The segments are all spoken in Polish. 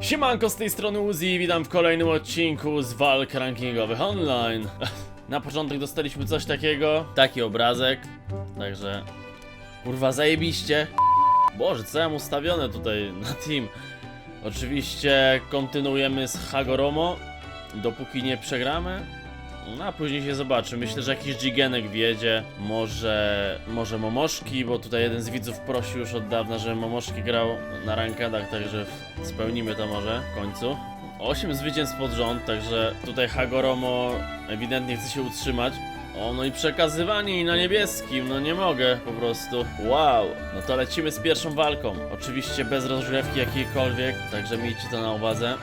Siemanko, z tej strony Uzi, witam w kolejnym odcinku z walk rankingowych online. Na początek dostaliśmy coś takiego, taki obrazek, także kurwa zajebiście. Boże, co ja mam ustawione tutaj na team. Oczywiście kontynuujemy z Hagoromo, dopóki nie przegramy. No a później się zobaczy. Myślę, że jakiś Jigenek wjedzie. Może, może Momoszki, bo tutaj jeden z widzów prosił już od dawna, żeby Momoszki grał na rankadach, także spełnimy to może w końcu. 8 zwycięstw pod rząd, także tutaj Hagoromo ewidentnie chce się utrzymać. O, no i przekazywanie i na niebieskim, no nie mogę po prostu. Wow, no to lecimy z pierwszą walką. Oczywiście bez rozgrzewki jakiejkolwiek, także miejcie to na uwadze.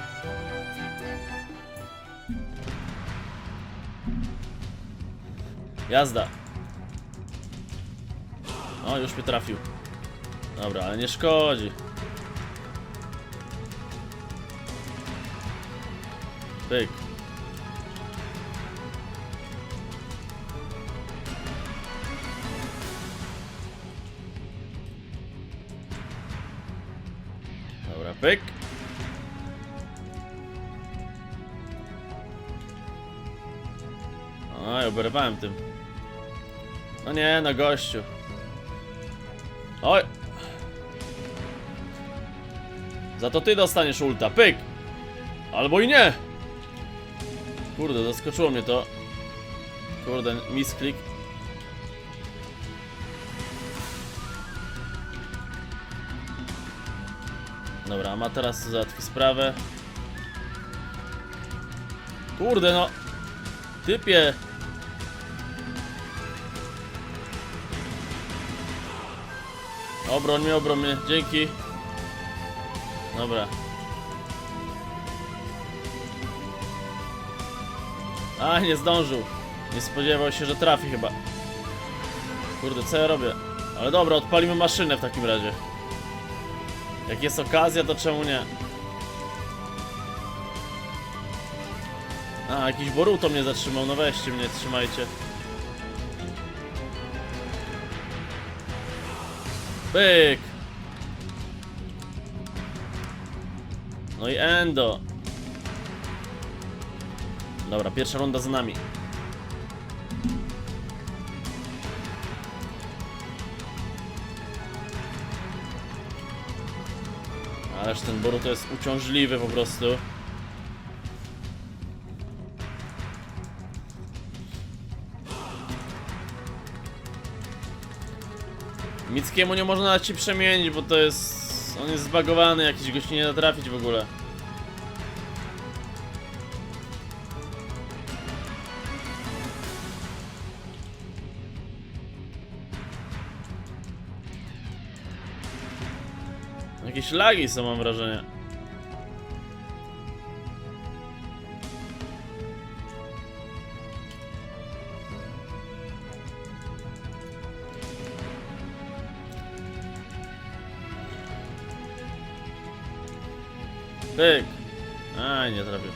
Jazda. O, już mnie trafił. Dobra, ale nie szkodzi. Pyk. Dobra, pyk. Oj, oberwałem tym. No nie, no gościu. Oj. Za to ty dostaniesz ulta, pyk. Albo i nie. Kurde, zaskoczyło mnie to. Kurde, misklik. Dobra, ma teraz załatwi sprawę. Kurde, no. Typie. Obroń mnie, obroń mnie, dzięki. Dobra. A, nie zdążył. Nie spodziewał się, że trafi chyba. Kurde, co ja robię? Ale dobra, odpalimy maszynę w takim razie. Jak jest okazja, to czemu nie? A, jakiś Boruto mnie zatrzymał, no weźcie mnie, trzymajcie. Pyk! No i Endo. Dobra, pierwsza runda za nami. Ależ ten Boruto jest uciążliwy po prostu. Mickiemu nie można się przemienić, bo to jest... On jest zbagowany, jakiś gość nie da trafić w ogóle. Jakieś lagi są, mam wrażenie. Pyk! Aj, nie trafił.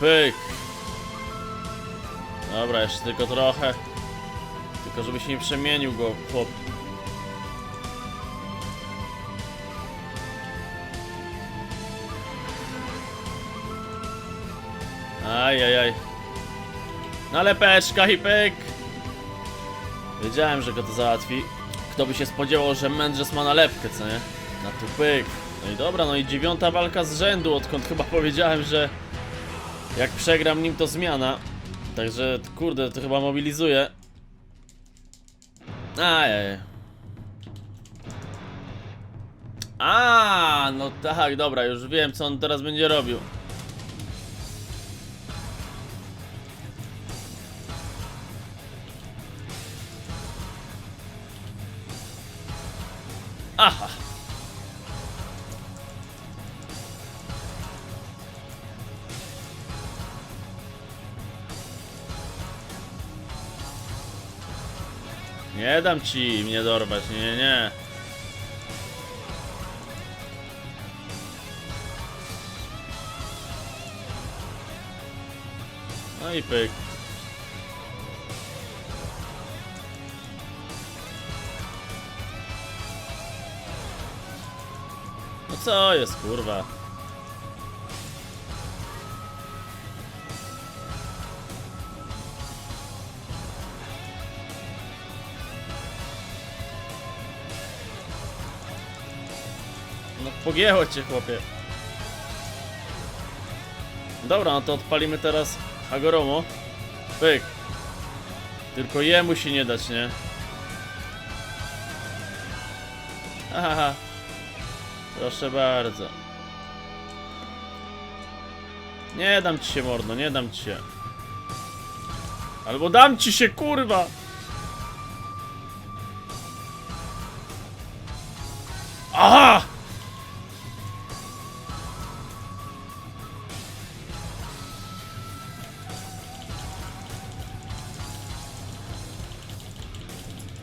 Pyk! Dobra, jeszcze tylko trochę. Tylko żeby się nie przemienił go chłop. Ajajaj. Nalepeczka i pyk. Wiedziałem, że go to załatwi. Kto by się spodziewał, że Mędrzes ma nalepkę, co nie? Na tu pyk. No i dobra, no i dziewiąta walka z rzędu, odkąd chyba powiedziałem, że jak przegram nim to zmiana. Także kurde, to chyba mobilizuje. Ajaj. A, no tak, dobra, już wiem co on teraz będzie robił. Nie dam ci mnie dorwać, nie, nie. No i pyk. No co jest, kurwa? No pogięło cię, chłopie. Dobra, no to odpalimy teraz Agoromo. Pyk. Tylko jemu się nie dać, nie? Aha. Proszę bardzo. Nie dam ci się, mordo, nie dam ci się. Albo dam ci się, kurwa!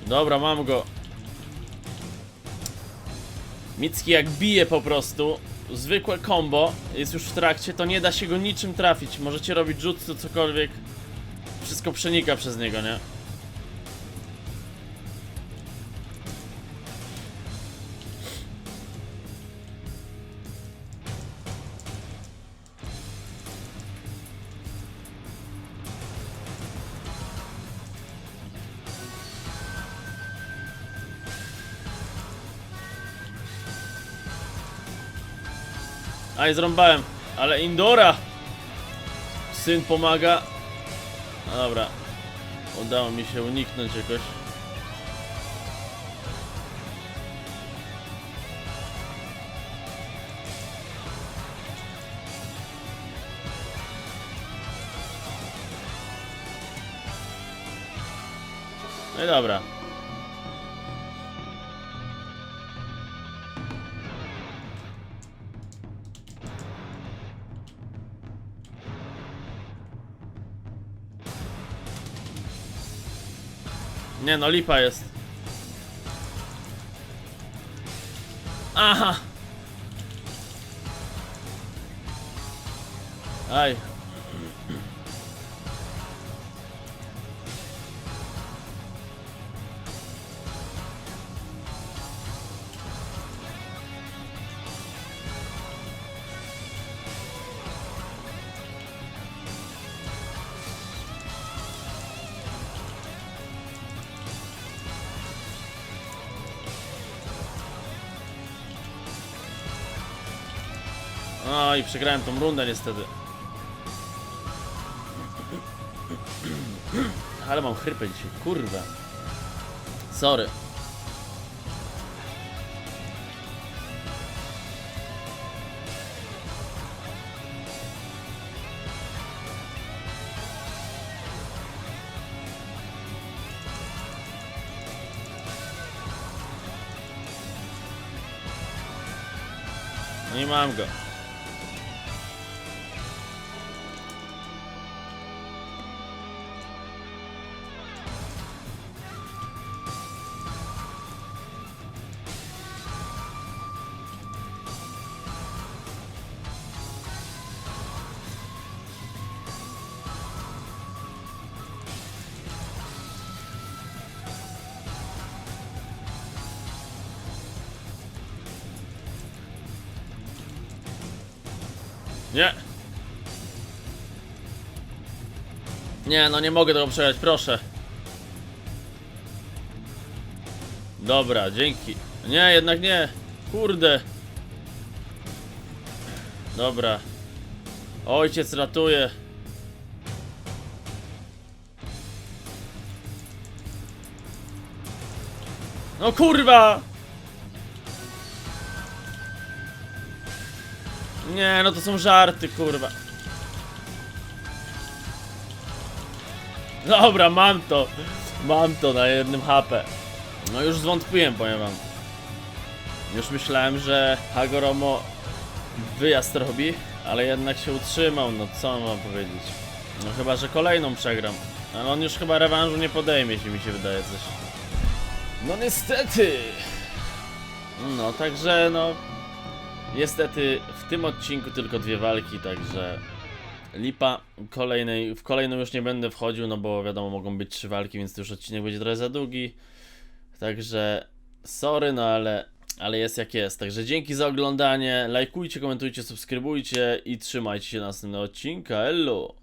Dobra, mam go. Micki jak bije po prostu, zwykłe combo, jest już w trakcie, to nie da się go niczym trafić. Możecie robić jutsu, cokolwiek. Wszystko przenika przez niego, nie? Aj, zrąbałem, ale Indora! Syn pomaga. No dobra. Udało mi się uniknąć jakoś. No i dobra. Nie no, lipa jest. Aha! Aj. I przegrałem tą rundę niestety. Ale mam chrypę dzisiaj, kurwa. Sorry. No go. Nie. Nie, no nie mogę tego przegrać, proszę. Dobra, dzięki. Nie, jednak nie. Kurde. Dobra. Ojciec ratuje. No kurwa! Nie, no to są żarty, kurwa. Dobra, mam to. Mam to na jednym HP. No już zwątpiłem, powiem wam. Już myślałem, że Hagoromo wyjazd robi, ale jednak się utrzymał, no co mam powiedzieć. No chyba, że kolejną przegram. Ale on już chyba rewanżu nie podejmie, jeśli mi się wydaje coś. No niestety. No, także no... Niestety w tym odcinku tylko dwie walki, także... Lipa, kolejnej, w kolejną już nie będę wchodził, no bo wiadomo, mogą być trzy walki, więc już odcinek będzie trochę za długi. Także sorry, no ale, ale jest jak jest. Także dzięki za oglądanie, lajkujcie, komentujcie, subskrybujcie i trzymajcie się na następnego odcinka. Elo!